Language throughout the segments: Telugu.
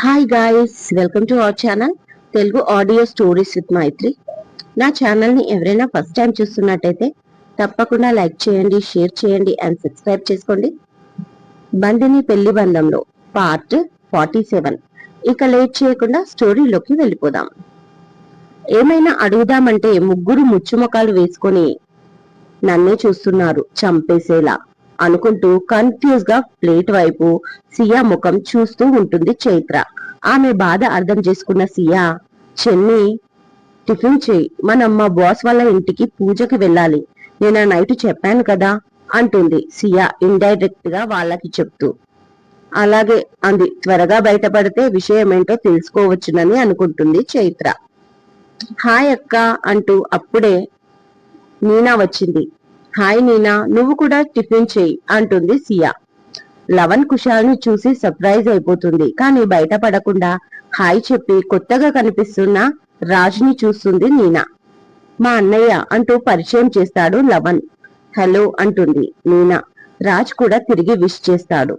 Hi guys welcome to our channel Telugu audio stories with Maithri నా ఛానల్ని ఎవరైనా ఫస్ట్ టైం చూస్తున్నట్టయితే తప్పకుండా లైక్ చేయండి షేర్ చేయండి అండ్ సబ్స్క్రైబ్ చేసుకోండి. బండిని పెళ్ళి బంధంలో పార్ట్ ఫార్టీ సెవెన్ ఇక లేట్ చేయకుండా స్టోరీలోకి వెళ్ళిపోదాం. ఏమైనా అడుగుదామంటే ముగ్గురు ముచ్చుమొకాలు వేసుకొని నన్నే చూస్తున్నారు చంపేసేలా. అనుకుంటూ కన్ఫ్యూజ్గా ప్లేట్ వైపు సియా ముఖం చూస్తూ ఉంటుంది చైత్ర. ఆమె బాధ అర్థం చేసుకున్న సియా చెన్ని టిఫిన్ చేయి. మనం మా బాస్ వాళ్ళ ఇంటికి పూజకి వెళ్ళాలి. నేను ఆ నైట్ చెప్పాను కదా అంటుంది సియా ఇండైరెక్ట్గా వాళ్ళకి చెప్తూ. అలాగే అంది. త్వరగా బయటపడితే విషయం ఏంటో తెలుసుకోవచ్చునని అనుకుంటుంది చైత్ర. హాయ్ అక్క అంటూ అప్పుడే నీనా వచ్చింది. హాయ్ నీనా నువ్వు కూడా టిఫిన్ చేయి అంటుంది సియా. లవన్ కుషాల్ని చూసి సర్ప్రైజ్ అయిపోతుంది కానీ బయటపడకుండా హాయ్ చెప్పి కొత్తగా కనిపిస్తున్న రాజ్ని చూస్తుంది నీనా. మా అన్నయ్య అంటూ పరిచయం చేస్తాడు లవన్ హలో అంటుంది నీనా. రాజ్ కూడా తిరిగి విష్ చేస్తాడు.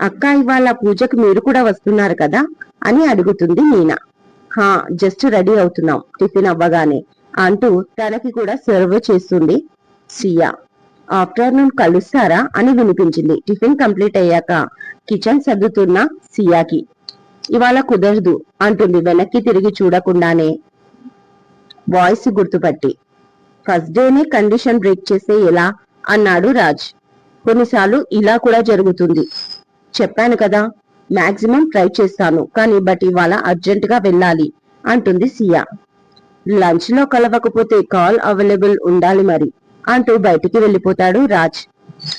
అక్క ఇవాళ పూజకు మీరు కూడా వస్తున్నారు కదా అని అడుగుతుంది నీనా. హా జస్ట్ రెడీ అవుతున్నాం టిఫిన్ అవ్వగానే అంటూ తనకి కూడా సర్వ్ చేస్తుంది సియా ఆఫ్టర్నూన్ కలుస్తారా అని వినిపించింది. టిఫిన్ కంప్లీట్ అయ్యాక కిచెన్ సర్దుతున్న సియాకి ఇవాళ కుదరదు అంటుంది వెనక్కి తిరిగి చూడకుండానే. వాయిస్ గుర్తుపట్టి ఫస్ట్ డేనే కండిషన్ బ్రేక్ చేస్తే ఎలా? అన్నాడు రాజ్. కొన్నిసార్లు ఇలా కూడా జరుగుతుంది. చెప్పాను కదా మాక్సిమం ట్రై చేస్తాను కానీ బట్ ఇవాళ అర్జెంట్గా వెళ్ళాలి అంటుంది సియా లంచ్లో కలవకపోతే కాల్ అవైలబుల్ ఉండాలి మరి. అంటూ బయటికి వెళ్ళిపోతాడు రాజ్.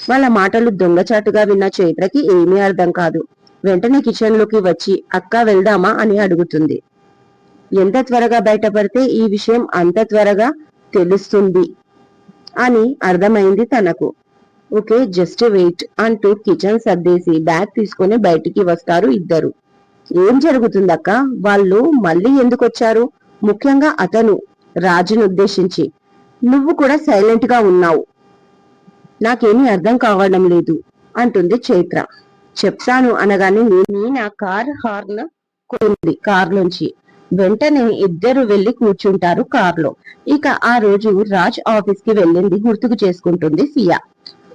వాళ్ళ మాటలు దొంగచాటుగా విన్న చైత్రకి ఏమీ అర్థం కాదు. వెంటనే కిచెన్లోకి వచ్చి అక్క వెళ్దామా? అని అడుగుతుంది. ఎంత త్వరగా బయటపడితే ఈ విషయం అంత త్వరగా తెలుస్తుంది అని అర్థమైంది తనకు. ఓకే జస్ట్ వెయిట్ అంటూ కిచెన్ సర్దేసి బ్యాగ్ తీసుకుని బయటికి వస్తారు ఇద్దరు. ఏం జరుగుతుందక్క? వాళ్ళు మళ్ళీ ఎందుకు వచ్చారు ముఖ్యంగా అతను రాజును ఉద్దేశించి. నువ్వు కూడా సైలెంట్గా ఉన్నావు. నాకేమీ అర్థం కావడం లేదు అంటుంది చైత్ర. చెప్తాను అనగానే నేను కార్ హార్న్ కొంది కార్లోంచి. వెంటనే ఇద్దరు వెళ్ళి కూర్చుంటారు కార్లో. ఇక ఆ రోజు రాజ్ ఆఫీస్కి వెళ్ళింది గుర్తుకు చేసుకుంటుంది సియా.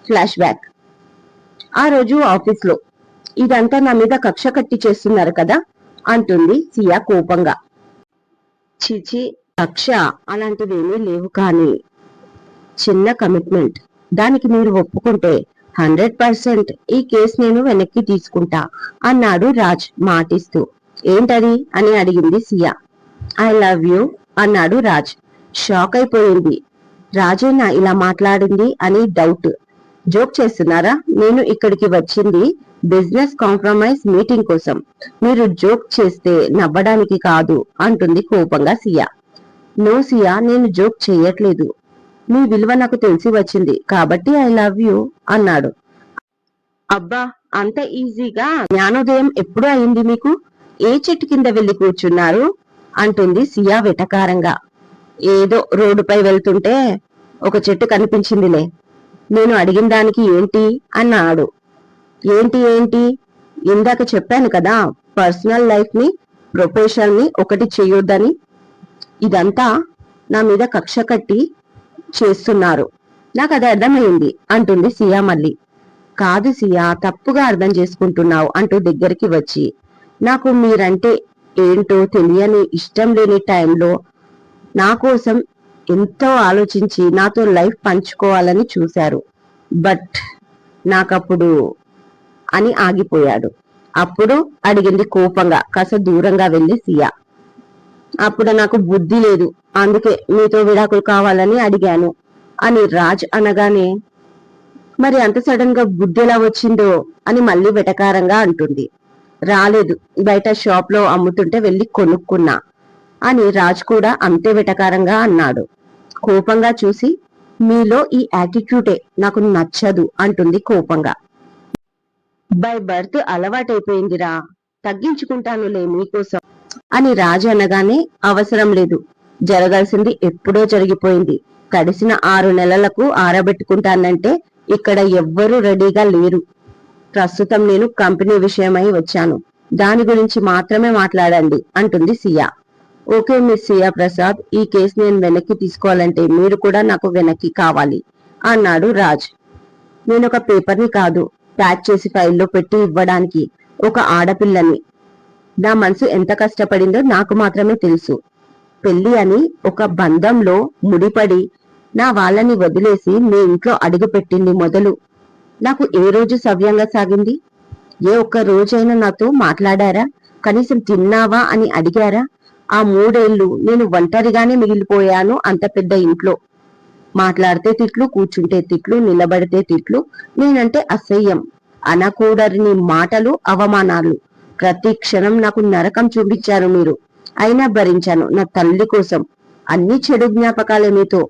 ఫ్లాష్ బ్యాక్ ఆ రోజు ఆఫీస్లో ఇదంతా నా మీద కక్ష కట్టి చేస్తున్నారు కదా? అంటుంది సియా కోపంగా. చిచి కక్ష అలాంటివేమీ లేవు కానీ చిన్న కమిట్మెంట్ దానికి మీరు ఒప్పుకుంటే హండ్రెడ్ పర్సెంట్ ఈ కేసు నేను వెనక్కి తీసుకుంటా అన్నాడు రాజ్ మాటిస్తూ. ఏంటది అని అడిగింది సియా. ఐ లవ్ యూ అన్నాడు రాజ్. షాక్ అయిపోయింది. రాజేనా ఇలా మాట్లాడింది అని డౌట్. జోక్ చేస్తున్నారా? నేను ఇక్కడికి వచ్చింది బిజినెస్ కాంప్రమైజ్ మీటింగ్ కోసం. మీరు జోక్ చేస్తే నవ్వడానికి కాదు అంటుంది కోపంగా సియా. నో సియా నేను జోక్ చేయట్లేదు. మీ విలువ నాకు తెలిసి వచ్చింది కాబట్టి ఐ లవ్ యూ అన్నాడు. అబ్బా అంత ఈజీగా జ్ఞానోదయం ఎప్పుడు అయింది మీకు? ఏ చెట్టు కింద వెళ్ళి కూర్చున్నారు? అంటుంది సియా వెటకారంగా. ఏదో రోడ్డుపై వెళ్తుంటే ఒక చెట్టు కనిపించిందిలే. నేను అడిగిన దానికి ఏంటి? అన్నాడు. ఏంటి ఏంటి? ఇందాక చెప్పాను కదా పర్సనల్ లైఫ్ని ప్రొఫెషనల్ని ఒకటి చేయొద్దని. ఇదంతా నా మీద కక్ష కట్టి చేస్తున్నారు. నాకు అది అర్థమైంది అంటుంది సియా మళ్ళీ. కాదు సియా తప్పుగా అర్థం చేసుకుంటున్నావు అంటూ దగ్గరికి వచ్చి. నాకు మీరంటే ఏంటో తెలియని ఇష్టం లేని టైంలో నా కోసం ఎంతో ఆలోచించి నాతో లైఫ్ పంచుకోవాలని చూశారు. బట్ నాకప్పుడు అని ఆగిపోయాడు. అప్పుడు అడిగింది కోపంగా కాస్త దూరంగా వెళ్ళి సియా. అప్పుడు నాకు బుద్ధి లేదు. అందుకే మీతో విడాకులు కావాలని అడిగాను. అని రాజ్ అనగానే మరి అంత సడన్గా బుద్ధి ఎలా వచ్చిందో? అని మళ్ళీ వెటకారంగా అంటుంది. రాలేదు. బయట షాప్లో అమ్ముతుంటే వెళ్ళి కొనుక్కున్నా. అని రాజ్ కూడా అంతే వెటకారంగా అన్నాడు. కోపంగా చూసి మీలో ఈ యాటిట్యూడే నాకు నచ్చదు అంటుంది కోపంగా. By birth అలవాటైపోయిందిరా. తగ్గించుకుంటానులే మీకోసం. అని రాజు అనగానే అవసరం లేదు. జరగాల్సింది ఎప్పుడో జరిగిపోయింది. కడిసిన ఆరు నెలలకు ఆరబెట్టుకుంటానంటే ఇక్కడ ఎవ్వరూ రెడీగా లేరు. ప్రస్తుతం నేను కంపెనీ విషయమై వచ్చాను. దాని గురించి మాత్రమే మాట్లాడండి అంటుంది సియా. ఓకే మిస్ సియా ప్రసాద్ ఈ కేసు నేను వెనక్కి తీసుకోవాలంటే మీరు కూడా నాకు వెనక్కి కావాలి అన్నాడు రాజ్. నేను ఒక పేపర్ని కాదు ప్యాక్ చేసి ఫైల్లో పెట్టి ఇవ్వడానికి ఒక ఆడపిల్లని నా మనసు ఎంత కష్టపడిందో నాకు మాత్రమే తెలుసు. పెళ్ళి అని ఒక బంధంలో ముడిపడి నా వాళ్ళని వదిలేసి మీ ఇంట్లో అడుగు పెట్టింది మొదలు. నాకు ఏ రోజు సవ్యంగా సాగింది? ఏ ఒక్క రోజైనా నాతో మాట్లాడారా? కనీసం తిన్నావా అని అడిగారా? ఆ మూడేళ్ళు నేను ఒంటరిగానే మిగిలిపోయాను అంత పెద్ద ఇంట్లో. మాట్లాడితే తిట్లు కూర్చుంటే తిట్లు నిలబడితే తిట్లు నేనంటే అసహ్యం. అనకూడని మాటలు అవమానాలు. ప్రతి క్షణం నాకు నరకం చూపించారు మీరు. అయినా భరించాను నా తల్లి కోసం. అన్ని చెడు జ్ఞాపకాలే మీతో.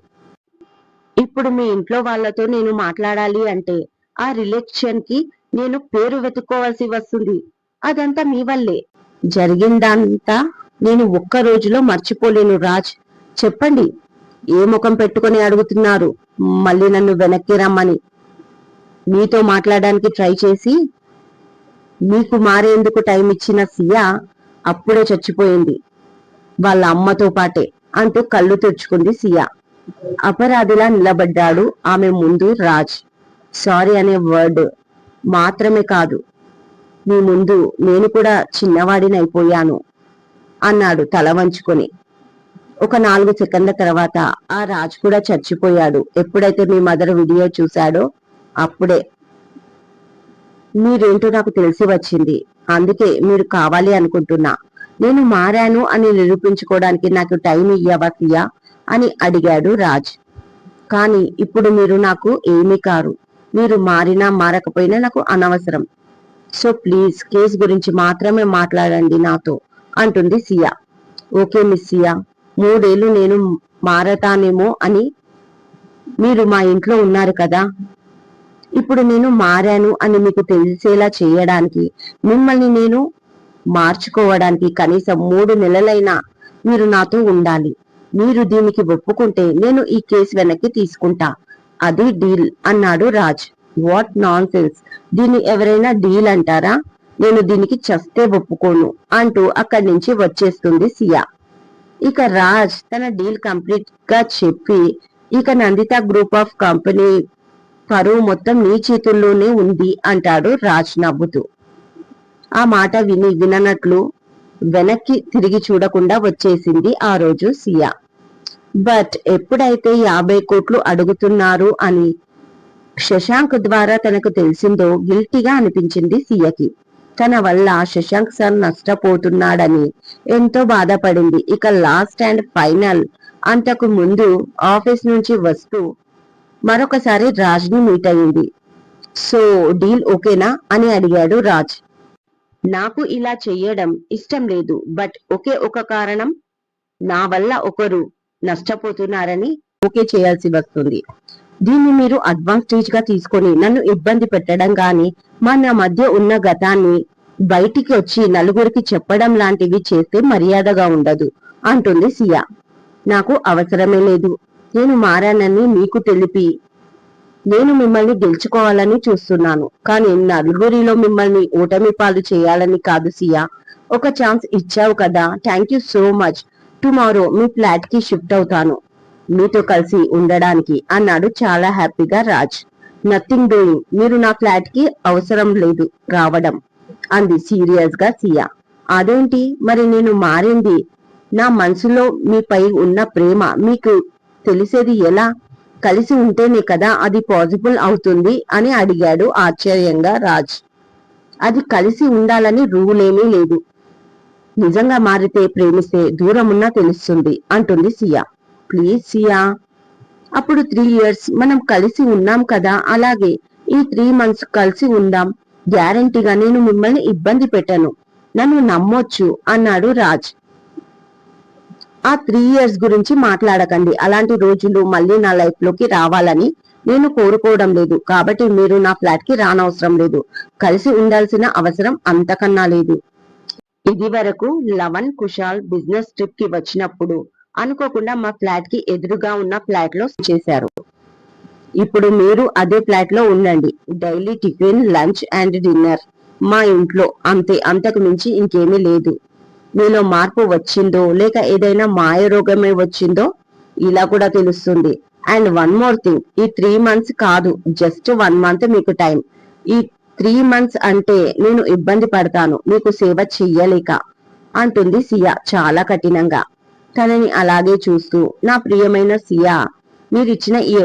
ఇప్పుడు మీ ఇంట్లో వాళ్ళతో నేను మాట్లాడాలి అంటే ఆ రిలేషన్కి నేను పేరు వెతుక్కోవాల్సి వస్తుంది. అదంతా మీ వల్లే. జరిగిందంతా నేను ఒక్క రోజులో మర్చిపోలేను రాజ్. చెప్పండి. ఏ ముఖం పెట్టుకుని అడుగుతున్నారు? మళ్ళీ నన్ను వెనక్కి రమ్మని. మీతో మాట్లాడడానికి ట్రై చేసి మీకు మారేందుకు టైం ఇచ్చిన సియా అప్పుడే చచ్చిపోయింది. వాళ్ళ అమ్మతో పాటే అంటూ కళ్ళు తెరుచుకుంది సియా. అపరాధిలా నిలబడ్డాడు ఆమె ముందు రాజ్. సారీ అనే వర్డ్ మాత్రమే కాదు. మీ ముందు నేను కూడా చిన్నవాడినైపోయాను అన్నాడు తల వంచుకొని. ఒక నాలుగు సెకండ్ల తర్వాత ఆ రాజ్ కూడా చచ్చిపోయాడు. ఎప్పుడైతే మీ మదర్ వీడియో చూశాడో అప్పుడే మీరేంటో నాకు తెలిసి వచ్చింది. అందుకే మీరు కావాలి అనుకుంటున్నా. నేను మారాను అని నిరూపించుకోవడానికి నాకు టైం ఇయ్యవా సియా అని అడిగాడు రాజ్. కానీ ఇప్పుడు మీరు నాకు ఏమీ కారు. మీరు మారినా మారకపోయినా నాకు అనవసరం. సో ప్లీజ్ కేసు గురించి మాత్రమే మాట్లాడండి నాతో అంటుంది సియా. ఓకే మిస్ సియా మూడేళ్ళు నేను మారతానేమో అని మీరు మా ఇంట్లో ఉన్నారు కదా? ఇప్పుడు నేను మారాను అని మీకు తెలిసేలా చేయడానికి మిమ్మల్ని నేను మార్చుకోవడానికి కనీసం మూడు నెలలైనా మీరు నాతో ఉండాలి. మీరు దీనికి ఒప్పుకుంటే నేను ఈ కేసు వెనక్కి తీసుకుంటా. అది డీల్ అన్నాడు రాజ్. వాట్ నాన్ సెన్స్ దీన్ని ఎవరైనా డీల్ అంటారా? నేను దీనికి చస్తే ఒప్పుకోను అంటూ అక్కడి నుంచి వచ్చేస్తుంది సియా. ఇక రాజ్ తన డీల్ కంప్లీట్గా చెప్పి ఇక నందిత గ్రూప్ ఆఫ్ కంపెనీ పరువు మొత్తం నీ చేతుల్లోనే ఉంది అంటాడు రాజ్ నవ్వుతూ. ఆ మాట విని విననట్లు వెనక్కి తిరిగి చూడకుండా వచ్చేసింది ఆ రోజు సియా. బట్ ఎప్పుడైతే యాభై కోట్లు అడుగుతున్నారు అని శశాంక్ ద్వారా తనకు తెలిసిందో గిల్టీగా అనిపించింది సియకి. తన వల్ల శశాంక్ సార్ నష్టపోతున్నాడని ఎంతో బాధపడింది. ఇక లాస్ట్ అండ్ ఫైనల్ అంతకు ముందు ఆఫీస్ నుంచి వస్తూ మరొకసారి రాజ్ని మీట్ అయింది సో డీల్ ఓకేనా? అని అడిగాడు రాజ్. నాకు ఇలా చెయ్యడం ఇష్టం లేదు బట్ ఒకే ఒక కారణం. నా వల్ల ఒకరు నష్టపోతున్నారని ఓకే చేయాల్సి వస్తుంది. దీన్ని మీరు అడ్వాంటేజ్గా తీసుకొని నన్ను ఇబ్బంది పెట్టడం గాని మన మధ్య ఉన్న గతాన్ని బయటికి వచ్చి నలుగురికి చెప్పడం లాంటివి చేస్తే మర్యాదగా ఉండదు అంటుంది సియా. నాకు అవసరమే లేదు. నేను మారానని మీకు తెలిపి నేను మిమ్మల్ని గెలుచుకోవాలని చూస్తున్నాను. కానీ నలుగురిలో మిమ్మల్ని ఓటమి పాలు చేయాలని కాదు సియా. ఒక ఛాన్స్ ఇచ్చావు కదా. Thank you so much. Tomorrow మీ ఫ్లాట్కి షిఫ్ట్ అవుతాను. మీతో కలిసి ఉండడానికి అన్నాడు చాలా హ్యాపీగా రాజ్. నథింగ్ డూయింగ్ మీరు నా ఫ్లాట్కి అవసరం లేదు. రావడం అంది సీరియస్గా సియా. అదేంటి? మరి నేను మారింది నా మనసులో మీపై ఉన్న ప్రేమ. మీకు తెలిసేది ఎలా? కలిసి ఉంటేనే కదా అది పాసిబుల్ అవుతుంది అని అడిగాడు ఆశ్చర్యంగా రాజ్. అది కలిసి ఉండాలని రూల్ ఏమీ లేదు. నిజంగా మారితే ప్రేమిస్తే దూరం తెలుస్తుంది అంటుంది సియా. ప్లీజ్ సియా. అప్పుడు త్రీ ఇయర్స్ మనం కలిసి ఉన్నాం కదా అలాగే ఈ త్రీ మంత్స్ కలిసి ఉందాం. గ్యారంటీగా నేను మిమ్మల్ని ఇబ్బంది పెట్టను. నన్ను నమ్మొచ్చు అన్నాడు రాజ్. ఆ త్రీ ఇయర్స్ గురించి మాట్లాడకండి. అలాంటి రోజులు మళ్ళీ నా లైఫ్లోకి రావాలని నేను కోరుకోవడం లేదు. కాబట్టి మీరు నా ఫ్లాట్కి రానవసరం లేదు. కలిసి ఉండాల్సిన అవసరం అంతకన్నా లేదు. ఇది వరకు లవన్ కుషాల్ బిజినెస్ ట్రిప్కి వచ్చినప్పుడు అనుకోకుండా మా ఫ్లాట్కి ఎదురుగా ఉన్న ఫ్లాట్లో చేశారు. ఇప్పుడు మీరు అదే ఫ్లాట్లో ఉండండి. Daily tiffin lunch and dinner మా ఇంట్లో. అంతే. అంతకు మించి ఇంకేమీ లేదు. మీలో మార్పు వచ్చిందో లేక ఏదైనా మాయ రోగమే వచ్చిందో ఇలా కూడా తెలుస్తుంది. అండ్ వన్ మోర్ థింగ్ ఈ త్రీ మంత్స్ కాదు జస్ట్ వన్ మంత్ మీకు టైం. ఈ త్రీ మంత్స్ అంటే నేను ఇబ్బంది పడతాను మీకు సేవ చెయ్యలేక అంటుంది సియా చాలా కఠినంగా. తనని అలాగే చూస్తూ నా ప్రియమైన సియా మీరిచ్చిన ఈ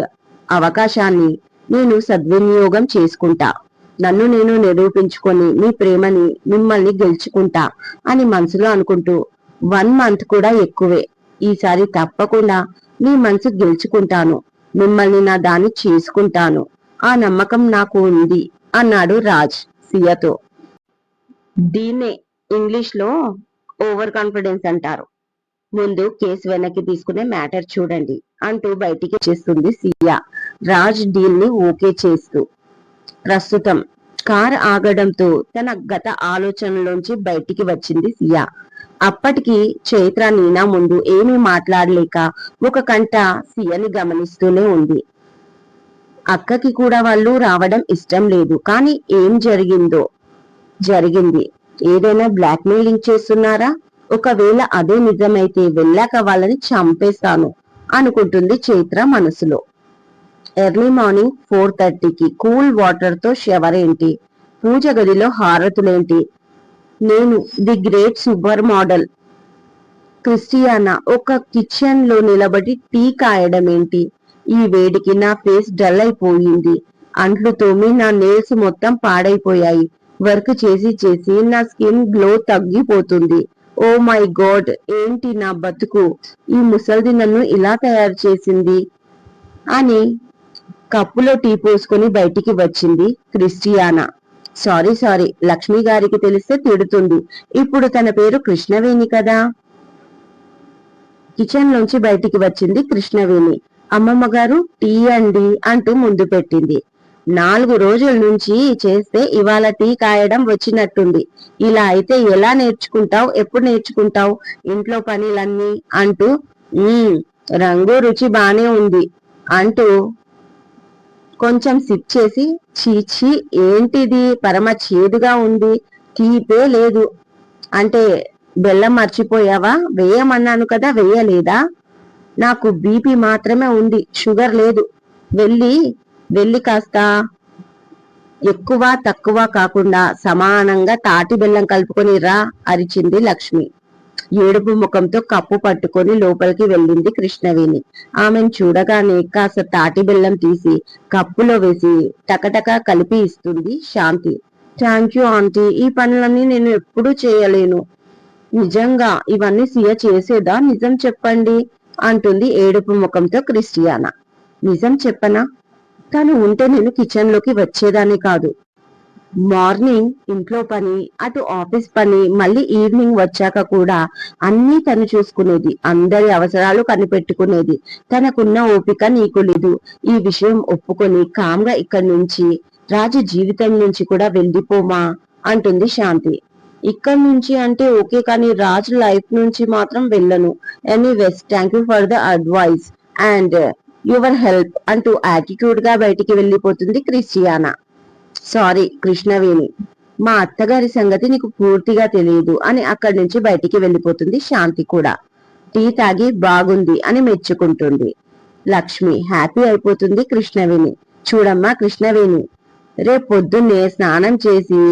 అవకాశాన్ని నేను సద్వినియోగం చేసుకుంటా. నన్ను నేను నిరూపించుకొని మీ ప్రేమని మిమ్మల్ని గెలుచుకుంటా అని మనసులో అనుకుంటూ వన్ మంత్ కూడా ఎక్కువే. ఈసారి తప్పకుండా మీ మనసు గెలుచుకుంటాను. మిమ్మల్ని నా దాన్ని చేసుకుంటాను. ఆ నమ్మకం నాకు ఉంది అన్నాడు రాజ్ సియతో. దీన్నే ఇంగ్లీష్లో ఓవర్ కాన్ఫిడెన్స్ అంటారు. ముందు కేసు వెనక్కి తీసుకునే మ్యాటర్ చూడండి అంటూ బయటికి చేస్తుంది సియా. రాజ్ డీల్ని ఓకే చేస్తూ ప్రస్తుతం కార్ ఆగడంతో తన గత ఆలోచనలోంచి బయటికి వచ్చింది సియా. అప్పటికి చైత్ర నీనా ముందు ఏమీ మాట్లాడలేక ఒక కంట సియని గమనిస్తూనే ఉంది. అక్కకి కూడా వాళ్ళు రావడం ఇష్టం లేదు కానీ ఏం జరిగిందో? జరిగింది. ఏదైనా బ్లాక్ మెయిలింగ్ చేస్తున్నారా? ఒకవేళ అదే నిజమైతే వెళ్ళాక వాళ్ళని చంపేస్తాను అనుకుంటుంది చైత్ర మనసులో. ఎర్లీ మార్నింగ్ ఫోర్ థర్టీకి కూల్ వాటర్తో షవర్ ఏంటి పూజ గదిలో హారతులేంటి? నేను the great super model. Christiana ఒక కిచెన్లో నిలబడి టీ కాయడం ఏంటి ఈ వేడికి నా ఫేస్ డల్ అయిపోయింది. అంట్లు తోమి నా నేల్స్ మొత్తం పాడైపోయాయి. వర్క్ చేసి చేసి నా స్కిన్ గ్లో తగ్గిపోతుంది. ఓ మై గాడ్ ఏంటి నా బతుకు? ఈ ముసల్ది నన్ను ఇలా తయారు చేసింది? అని కప్పులో టీ పోసుకొని బయటికి వచ్చింది క్రిస్టియానా. సారీ సారీ లక్ష్మి గారికి తెలిస్తే తిడుతుంది. ఇప్పుడు తన పేరు కృష్ణవేణి కదా? కిచెన్ లోంచి బయటికి వచ్చింది కృష్ణవేణి. అమ్మమ్మ గారు టీ అండి అంటూ ముందు పెట్టింది. నాలుగు రోజుల నుంచి చేస్తే ఇవాళ టీ కాయడం వచ్చినట్టుంది. ఇలా అయితే ఎలా నేర్చుకుంటావు? ఎప్పుడు నేర్చుకుంటావు? ఇంట్లో పనులన్నీ? అంటూ రంగు రుచి బానే ఉంది అంటూ కొంచెం సిప్ చేసి చీచి ఏంటిది? పరమ చేదుగా ఉంది. తీపే లేదు. అంటే బెల్లం మర్చిపోయావా? వేయమన్నాను కదా వేయలేదా? నాకు బీపీ మాత్రమే ఉంది. షుగర్ లేదు. వెళ్ళి వెళ్ళి కాస్త ఎక్కువ తక్కువ కాకుండా సమానంగా తాటి బెల్లం కలుపుకొని రా అరిచింది లక్ష్మి. ఏడుపు ముఖంతో కప్పు పట్టుకొని లోపలికి వెళ్ళింది కృష్ణవేణి. ఆమెను చూడగానే కాస్త తాటి బెల్లం తీసి కప్పులో వేసి టకటక కలిపి ఇస్తుంది శాంతి. థ్యాంక్ యూ ఆంటీ ఈ పనులన్నీ నేను ఎప్పుడూ చేయలేను. నిజంగా ఇవన్నీ సియ చేసేదా? నిజం చెప్పండి అంటుంది ఏడుపు ముఖంతో క్రిస్టియానా. నిజం చెప్పనా? తను ఉంటే నేను కిచెన్లోకి వచ్చేదాన్ని కాదు. మార్నింగ్ ఇంట్లో పని అటు ఆఫీస్ పని మళ్ళీ ఈవినింగ్ వచ్చాక కూడా అన్నీ తను చూసుకునేది. అందరి అవసరాలు కనిపెట్టుకునేది. తనకున్న ఓపిక నీకు లేదు. ఈ విషయం ఒప్పుకొని కామ్గా ఇక్కడి నుంచి రాజు జీవితం నుంచి కూడా వెళ్ళిపోమా? అంటుంది శాంతి. ఇక్కడి నుంచి అంటే ఓకే కానీ రాజు లైఫ్ నుంచి మాత్రం వెళ్ళను. Anyways thank you for the advice and your help అంటూ యాటిట్యూడ్గా బయటికి వెళ్ళిపోతుంది క్రిస్టియానా. సారీ కృష్ణవేణి మా అత్తగారి సంగతి నీకు పూర్తిగా తెలియదు అని అక్కడి నుంచి బయటికి వెళ్ళిపోతుంది శాంతి కూడా. టీ తాగి బాగుంది అని మెచ్చుకుంటుంది. లక్ష్మి హ్యాపీ అయిపోతుంది కృష్ణవేణి. చూడమ్మా కృష్ణవేణి. రేపు పొద్దున్నే స్నానం చేసి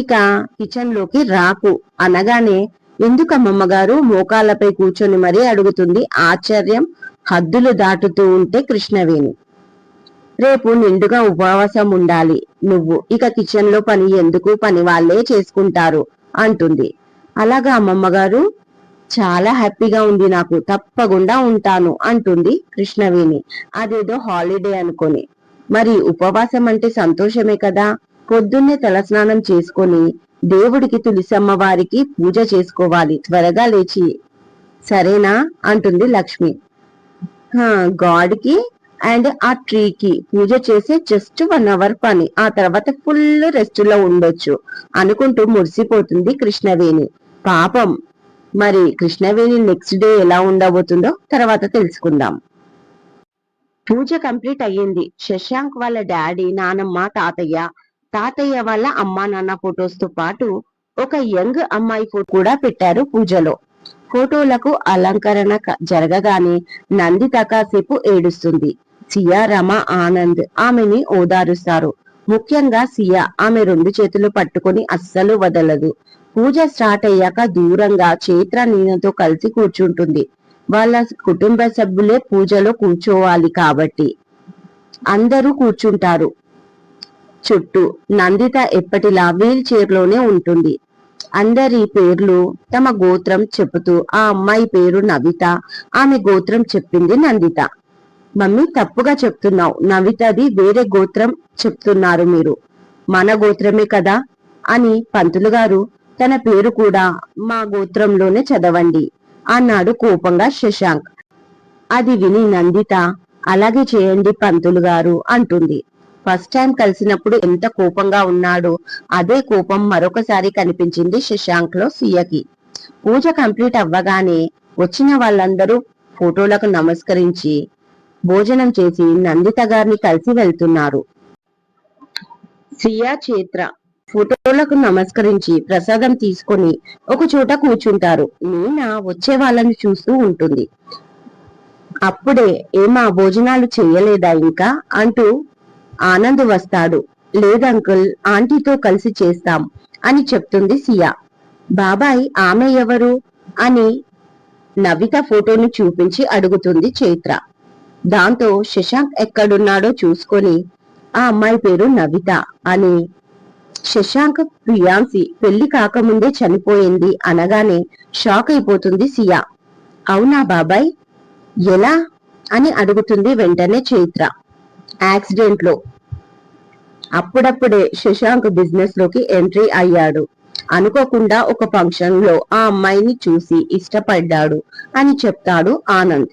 ఇక కిచెన్లోకి రాకు అనగానే ఎందుకమ్మమ్మ గారు మోకాళ్ళపై కూర్చొని మరీ అడుగుతుంది ఆశ్చర్యం. హద్దులు దాటుతూ ఉంటే కృష్ణవేణి. రేపు నిండుగా ఉపవాసం ఉండాలి. నువ్వు ఇక కిచెన్లో పని ఎందుకు? పని వాళ్ళే చేసుకుంటారు అంటుంది. అలాగా అమ్మమ్మ గారు చాలా హ్యాపీగా ఉంది నాకు తప్పకుండా ఉంటాను అంటుంది కృష్ణవేణి. అదేదో హాలిడే అనుకొని. మరి ఉపవాసం అంటే సంతోషమే కదా? పొద్దున్నే తలస్నానం చేసుకొని దేవుడికి తులసమ్మ వారికి పూజ చేసుకోవాలి. త్వరగా లేచి. సరేనా? అంటుంది లక్ష్మి. గాడ్కి అండ్ ఆ ట్రీకి పూజ చేసి జస్ట్ వన్ అవర్ పని. ఆ తర్వాత ఫుల్ రెస్ట్లో ఉండొచ్చు అనుకుంటూ మురిసిపోతుంది కృష్ణవేణి. పాపం. మరి కృష్ణవేణి నెక్స్ట్ డే ఎలా ఉండబోతుందో తర్వాత తెలుసుకుందాం. పూజ కంప్లీట్ అయ్యింది. శశాంక్ వాళ్ళ డాడీ నానమ్మ తాతయ్య తాతయ్య వాళ్ళ అమ్మా నాన్న ఫొటోస్తో పాటు ఒక యంగ్ అమ్మాయి ఫోటో కూడా పెట్టారు పూజలో. ఫోటోలకు అలంకరణ జరగగానే నందిత కాసేపు ఏడుస్తుంది. సియా రమ ఆనంద్ ఆమెని ఓదారుస్తారు. ముఖ్యంగా సియా ఆమె రెండు చేతులు పట్టుకొని అస్సలు వదలదు. పూజ స్టార్ట్ అయ్యాక దూరంగా చైత్ర నీనతో కలిసి కూర్చుంటుంది. వాళ్ళ కుటుంబ సభ్యులే పూజలో కూర్చోవాలి కాబట్టి అందరూ కూర్చుంటారు. చుట్టూ నందిత ఎప్పటిలా వీల్ చైర్లోనే ఉంటుంది. అందరి పేర్లు తమ గోత్రం చెబుతూ ఆ అమ్మాయి పేరు నవిత ఆమె గోత్రం చెప్పింది నందిత. మమ్మీ తప్పుగా చెప్తున్నావు. నవితది వేరే గోత్రం చెప్తున్నారు మీరు. మన గోత్రమే కదా? అని పంతులు గారు తన పేరు కూడా మా గోత్రంలోనే చదవండి అన్నాడు కోపంగా శశాంక్. అది విని నందిత అలాగే చేయండి పంతులు గారు అంటుంది. ఫస్ట్ టైం కలిసినప్పుడు ఎంత కోపంగా ఉన్నాడో అదే కోపం మరొకసారి కనిపించింది శశాంక్లో సీయకి. పూజ కంప్లీట్ అవ్వగానే వచ్చిన వాళ్ళందరూ ఫోటోలకు నమస్కరించి భోజనం చేసి నందిత గారిని కలిసి వెళ్తున్నారు. సియా చేత్ర ఫోటోలకు నమస్కరించి ప్రసాదం తీసుకొని ఒక చోట కూర్చుంటారు. నీనా వచ్చే వాళ్ళని చూస్తూ ఉంటుంది. అప్పుడే ఏమా భోజనాలు చేయలేదా ఇంకా? అంటూ ఆనంద్ వస్తాడు. లేదంకుల్ ఆంటీతో కలిసి చేస్తాం అని చెప్తుంది సియా బాబాయ్ ఆమె ఎవరు? అని నవిత ఫోటోను చూపించి అడుగుతుంది చైత్ర దాంతో శశాంక్ ఎక్కడున్నాడో చూసుకొని ఆ అమ్మాయి పేరు నవిత అని. శశాంక్ ప్రియాంసి పెళ్ళి కాకముందే చనిపోయింది అనగానే షాక్ అయిపోతుంది సియా. అవునా బాబాయ్? ఎలా? అని అడుగుతుంది వెంటనే చైత్ర. యాక్సిడెంట్లో అప్పుడప్పుడే శశాంక్ బిజినెస్లోకి ఎంట్రీ అయ్యాడు. అనుకోకుండా ఒక ఫంక్షన్లో ఆ అమ్మాయిని చూసి ఇష్టపడ్డాడు అని చెప్తాడు ఆనంద్.